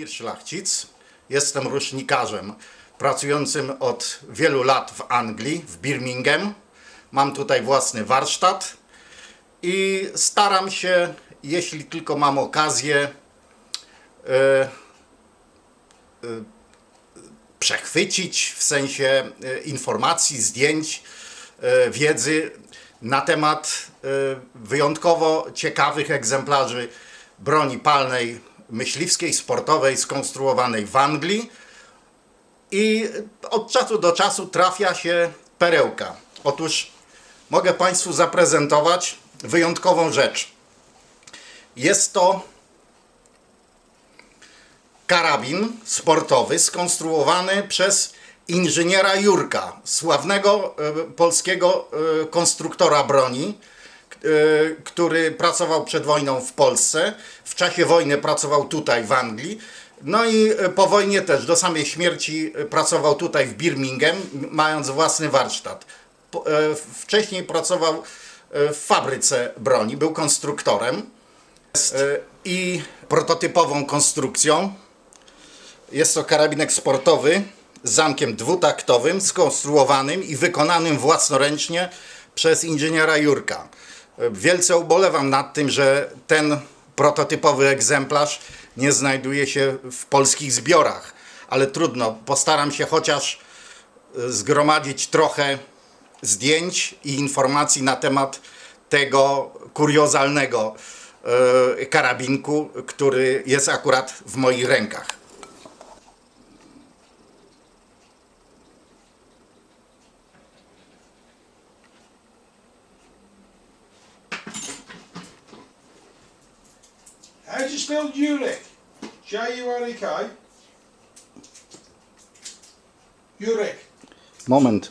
Mir Szlachcic. Jestem rusznikarzem pracującym od wielu lat w Anglii, w Birmingham. Mam tutaj własny warsztat i staram się, jeśli tylko mam okazję, e, e, przechwycić w sensie e, informacji, zdjęć, e, wiedzy na temat e, wyjątkowo ciekawych egzemplarzy broni palnej myśliwskiej, sportowej, skonstruowanej w Anglii. I od czasu do czasu trafia się perełka. Otóż mogę Państwu zaprezentować wyjątkową rzecz. Jest to karabin sportowy skonstruowany przez inżyniera Jurka, sławnego e, polskiego e, konstruktora broni, który pracował przed wojną w Polsce. W czasie wojny pracował tutaj w Anglii. No i e, po wojnie też do samej śmierci e, pracował tutaj w Birmingham, mając własny warsztat. E, Wcześniej pracował e, w fabryce broni, był konstruktorem e, i prototypową konstrukcją jest to karabinek sportowy z zamkiem dwutaktowym, skonstruowanym i wykonanym własnoręcznie przez inżyniera Jurka. Wielce ubolewam nad tym, że ten prototypowy egzemplarz nie znajduje się w polskich zbiorach, ale trudno, postaram się chociaż e, zgromadzić trochę zdjęć i informacji na temat tego kuriozalnego e, karabinku, który jest akurat w moich rękach. How do you spell Jurek? J-U-R-E-K? Jurek. Moment.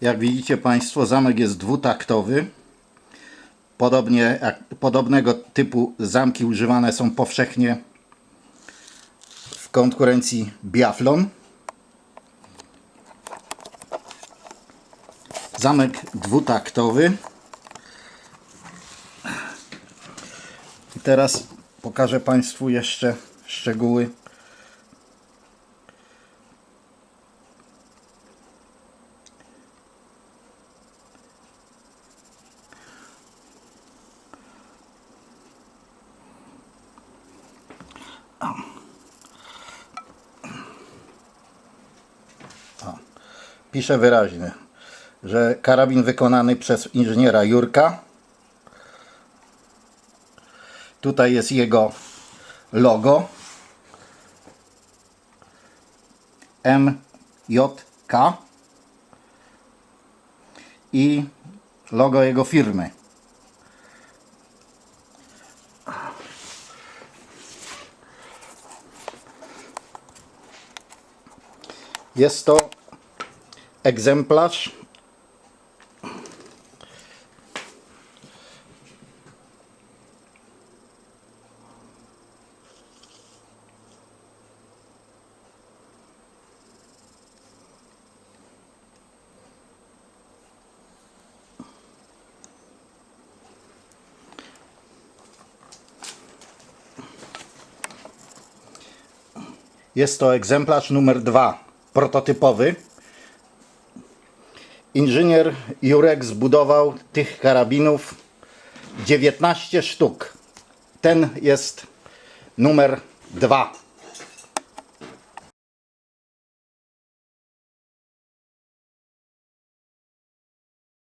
Jak widzicie Państwo, zamek jest dwutaktowy. Podobnie jak, podobnego typu zamki używane są powszechnie w konkurencji biathlon. Zamek dwutaktowy. I teraz pokażę Państwu jeszcze szczegóły pisze wyraźnie, że karabin wykonany przez inżyniera Jurka. Tutaj jest jego logo. MJK i logo jego firmy. Jest to egzemplarz Jest to egzemplarz numer dwa, prototypowy. Inżynier Jurek zbudował tych karabinów 19 sztuk. Ten jest numer dwa.